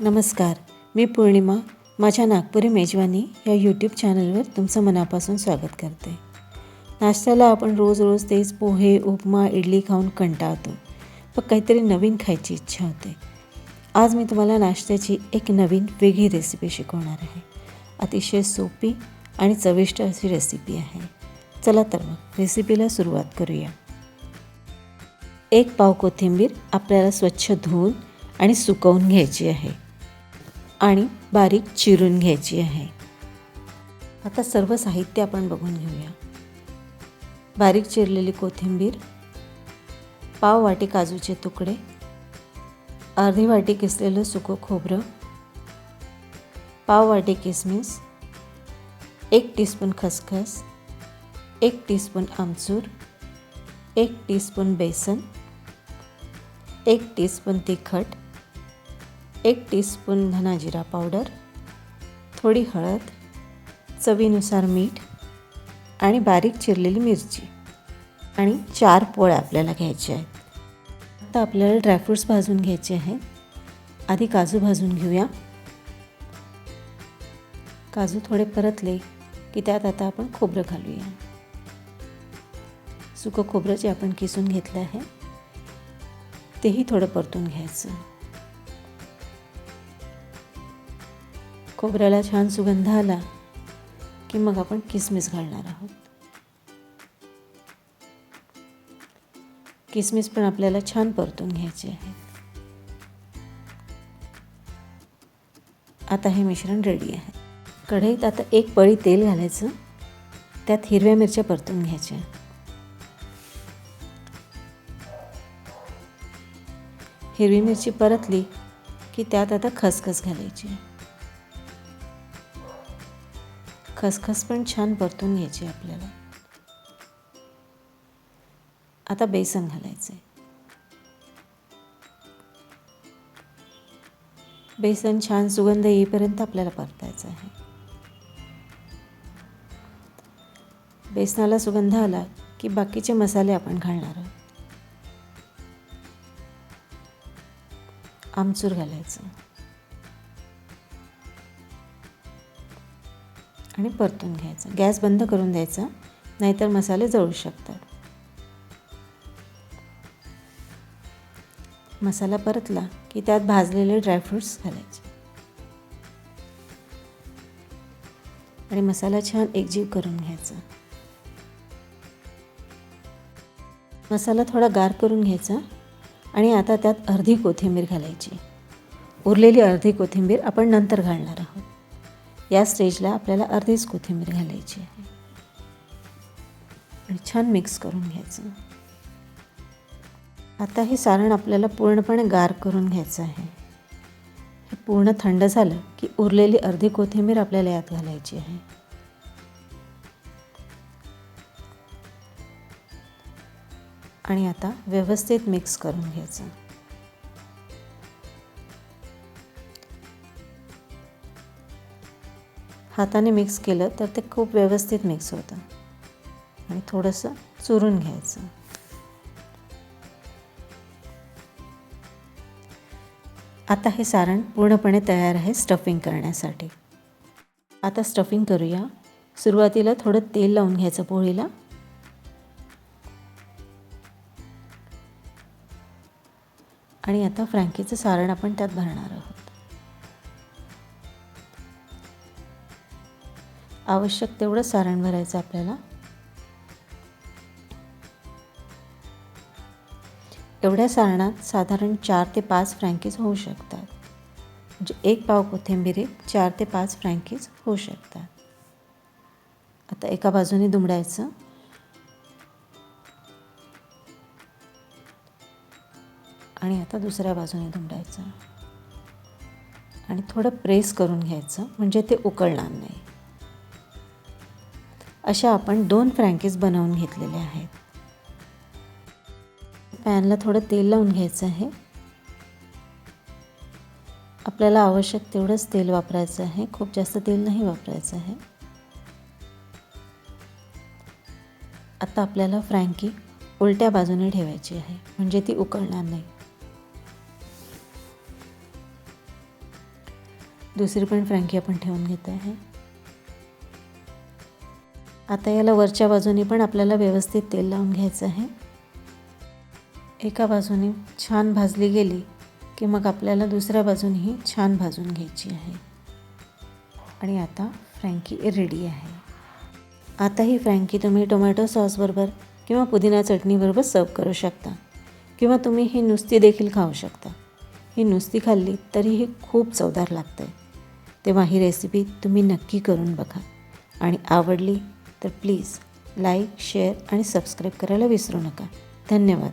नमस्कार मी पौर्णिमा माझ्या नागपुरी मेजवानी या यूट्यूब चॅनलवर तुमचं मनापासून स्वागत करते. नाश्त्याला आपण रोज रोज तेच पोहे उपमा इडली खाऊन कंटाळतो. पण काहीतरी नवीन खायची इच्छा होते. आज मी तुम्हाला नाश्त्याची एक नवीन वेगळी रेसिपी शिकवणार आहे. अतिशय सोपी आणि चविष्ट अशी रेसिपी आहे. चला तर मग रेसिपीला सुरुवात करूया. एक पाव कोथिंबीर आपल्याला स्वच्छ धुवून आणि सुकवून घ्यायची आहे. आणि बारीक चिरून घ्यायची आहे. आता सर्व साहित्य आपण बघून घेऊया. बारीक चिरलेली कोथिंबीर पाव वाटी काजूचे तुकडे अर्धी वाटी किसलेलं सुकं खोबरं पाव वाटी किसमिस एक टीस्पून खसखस एक टीस्पून आमचूर एक टीस्पून बेसन एक टीस्पून तिखट एक टीस्पून धना जिरा पावडर थोडी हळद चवीनुसार मीठ आणि बारीक चिरलेली मिरची आणि चार पोळ्या आपल्याला घ्यायच्या आहेत. आता आपल्याला ड्रायफ्रूट्स भाजून घ्यायचे आहेत. आधी काजू भाजून घेऊया. काजू थोडे परतले की त्यात आता आपण खोबरं घालूया. सुकं खोबरं जे आपण किसून घेतलं आहे तेही थोडं परतून घ्यायचं. खोबऱ्याला छान सुगंध आला की मग आपण किसमिस घालणार आहोत. किसमिस पण आपल्याला छान परतून घ्यायची आहे आता हे मिश्रण रेडी आहे. कढईत आता एक पळी तेल घालायचं. त्यात हिरव्या मिरच्या परतून घ्यायच्या. हिरवी मिरची परतली की त्यात आता खसखस घालायची. खसखस पण छान परतून घ्यायची आपल्याला. आता बेसन घालायचं आहे बेसन छान सुगंध येईपर्यंत आपल्याला परतायचं आहे. बेसनाला सुगंध आला की बाकीचे मसाले आपण घालणार आहोत. आमचूर घालायचं. आणि परतून घ्यायचं. गॅस बंद करून द्यायचा नाहीतर मसाले जळू शकतात. मसाला परतला की त्यात भाजलेले ड्रायफ्रूट्स घालायचे. आणि मसाला छान एकजीव करून घ्यायचा. मसाला थोडा गार करून घ्यायचा आणि आता त्यात अर्धी कोथिंबीर घालायची. उरलेली अर्धी कोथिंबीर आपण नंतर घालणार आहोत. या स्टेजला आपल्याला अर्धीच कोथिंबीर घालायची आहे. आणि छान मिक्स करून घ्यायचं. आता हे सारण आपल्याला पूर्णपणे गार करून घ्यायचं आहे. हे पूर्ण थंड झालं की उरलेली अर्धी कोथिंबीर आपल्याला यात घालायची आहे. आणि आता व्यवस्थित मिक्स करून घ्यायचं. हाताने मिक्स केलं तर ते खूप व्यवस्थित मिक्स होतं. आणि थोडंसं चुरून घ्यायचं. आता हे सारण पूर्णपणे तयार आहे स्टफिंग करण्यासाठी. आता स्टफिंग करूया. सुरुवातीला थोडं तेल लावून घ्यायचं पोळीला. आणि आता फ्रँकीचं सारण आपण त्यात भरणार आहोत. आवश्यक तेवढं सारण भरायचं आपल्याला. एवढ्या सारणात साधारण चार ते पाच फ्रँकीज होऊ शकतात. म्हणजे एक पाव कोथिंबिरीत चार ते पाच फ्रँकीज होऊ शकतात. आता एका बाजूने दुमडायचं. आणि आता दुसऱ्या बाजूने दुमडायचं. आणि थोडं प्रेस करून घ्यायचं म्हणजे ते उकळणार नाही. अशा आपण दोन फ्रँकीज बनवून घेतलेल्या आहेत. पॅनला थोडं तेल लावून घ्यायचं आहे. आपल्याला आवश्यक तेवढंच तेल वापरायचं आहे. खूप जास्त तेल नाही वापरायचं आहे. आता आपल्याला फ्रँकी उलट्या बाजूने ठेवायची आहे. म्हणजे ती उकळणार नाही. दुसरी पण फ्रँकी आपण ठेवून घेत आहे. आता याला वरच्या बाजूने पण आपल्याला व्यवस्थित तेल लावून घ्यायचं आहे. एका बाजूने छान भाजली गेली की मग आपल्याला दुसऱ्या बाजूनेही छान भाजून घ्यायची आहे. आणि आता फ्रँकी रेडी आहे. आता ही फ्रँकी तुम्ही टोमॅटो सॉसबरोबर किंवा पुदिना चटणीबरोबर सर्व करू शकता. किंवा तुम्ही ही नुसती देखील खाऊ शकता. ही नुसती खाल्ली तरी ही खूप चवदार लागते तेव्हा ही रेसिपी तुम्ही नक्की करून बघा. आणि आवडली तर प्लीज लाईक शेअर आणि सबस्क्राईब करायला विसरू नका. धन्यवाद.